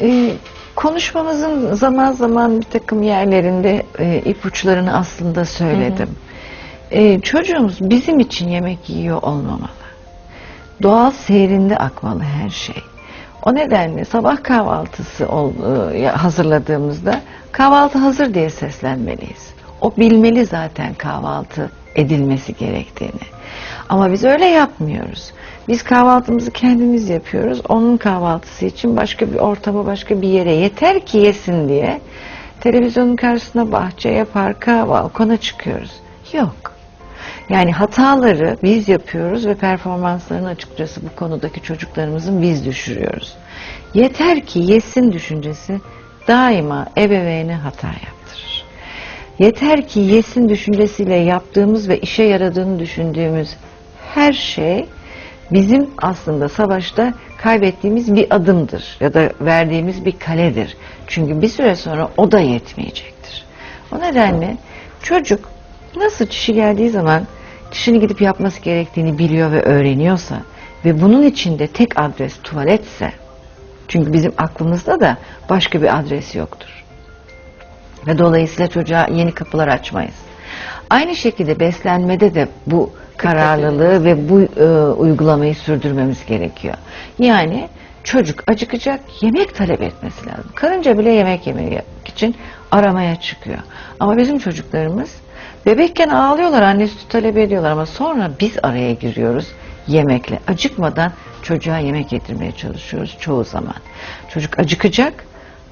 Ee, konuşmamızın zaman zaman bir takım yerlerinde e, ipuçlarını aslında söyledim. Ee, çocuğumuz bizim için yemek yiyor olmamalı. Doğal seyrinde akmalı her şey. O nedenle sabah kahvaltısı ol, e, hazırladığımızda kahvaltı hazır diye seslenmeliyiz. O bilmeli zaten kahvaltı edilmesi gerektiğini. Ama biz öyle yapmıyoruz. Biz kahvaltımızı kendimiz yapıyoruz. Onun kahvaltısı için başka bir ortama, başka bir yere yeter ki yesin diye televizyonun karşısına bahçeye, parka, balkona çıkıyoruz. Yok. Yani hataları biz yapıyoruz ve performanslarını açıkçası bu konudaki çocuklarımızın biz düşürüyoruz. Yeter ki yesin düşüncesi daima ebeveyne hata yaptırır. Yeter ki yesin düşüncesiyle yaptığımız ve işe yaradığını düşündüğümüz her şey bizim aslında savaşta kaybettiğimiz bir adımdır ya da verdiğimiz bir kaledir. Çünkü bir süre sonra o da yetmeyecektir. O nedenle çocuk nasıl çişi geldiği zaman çişini gidip yapması gerektiğini biliyor ve öğreniyorsa ve bunun içinde tek adres tuvaletse çünkü bizim aklımızda da başka bir adres yoktur. Ve dolayısıyla çocuğa yeni kapılar açmayız. Aynı şekilde beslenmede de bu kararlılığı ve bu e, uygulamayı sürdürmemiz gerekiyor. Yani çocuk acıkacak, yemek talep etmesi lazım. Karınca bile yemek yemek için aramaya çıkıyor. Ama bizim çocuklarımız bebekken ağlıyorlar, anne sütü talep ediyorlar ama sonra biz araya giriyoruz yemekle. Acıkmadan çocuğa yemek yedirmeye çalışıyoruz çoğu zaman. Çocuk acıkacak,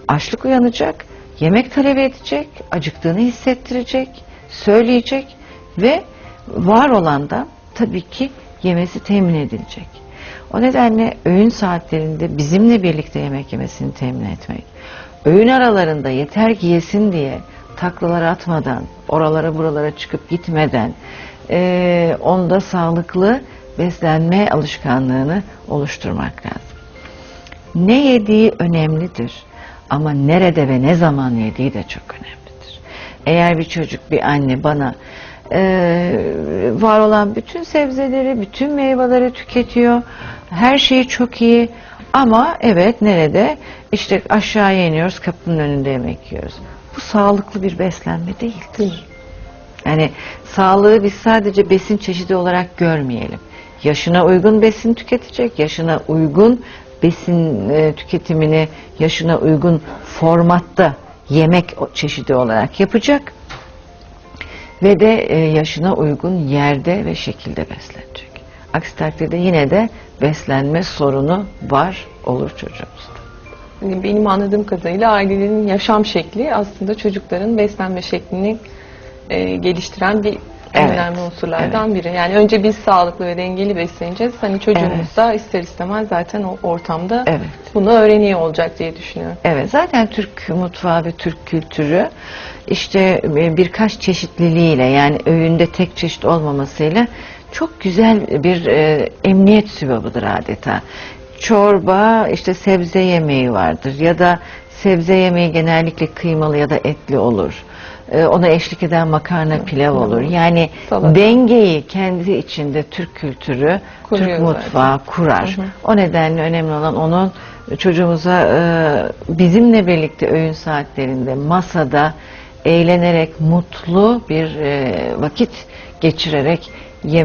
açlık uyanacak, yemek talep edecek, acıktığını hissettirecek, söyleyecek ve var olan da tabii ki yemesi temin edilecek. O nedenle öğün saatlerinde bizimle birlikte yemek yemesini temin etmek, öğün aralarında yeter ki yesin diye taklalar atmadan, oralara buralara çıkıp gitmeden, eee onda sağlıklı beslenme alışkanlığını oluşturmak lazım. Ne yediği önemlidir ama nerede ve ne zaman yediği de çok önemlidir. Eğer bir çocuk, bir anne bana eee, var olan bütün sebzeleri, bütün meyveleri tüketiyor, her şeyi çok iyi ama evet nerede? İşte aşağıya iniyoruz, kapının önünde yemek yiyoruz. Bu sağlıklı bir beslenme değildir. Yani sağlığı biz sadece besin çeşidi olarak görmeyelim. Yaşına uygun besin tüketecek, yaşına uygun besin e, tüketimini yaşına uygun formatta yemek çeşidi olarak yapacak ve de e, yaşına uygun yerde ve şekilde beslenecek. Aksi takdirde yine de beslenme sorunu var olur çocuğumuzda. Hani Benim anladığım kadarıyla ailelerin yaşam şekli aslında çocukların beslenme şeklini e, geliştiren bir en Evet, önemli unsurlardan biri. Yani önce biz sağlıklı ve dengeli besleneceğiz. Hani çocuğumuz da ister istemez zaten o ortamda Evet. bunu öğreniyor olacak diye düşünüyorum. Evet zaten Türk mutfağı ve Türk kültürü işte e, birkaç çeşitliliğiyle yani öğünde tek çeşit olmamasıyla çok güzel bir e, emniyet sübabıdır adeta. Çorba işte sebze yemeği vardır ya da sebze yemeği genellikle kıymalı ya da etli olur. E, ona eşlik eden makarna pilav olur. Yani Salata. dengeyi kendi içinde Türk kültürü, Kuruyor Türk zaten. mutfağı kurar. Hı hı. O nedenle önemli olan onun çocuğumuza e, bizimle birlikte öğün saatlerinde masada eğlenerek mutlu bir e, vakit geçirerek yem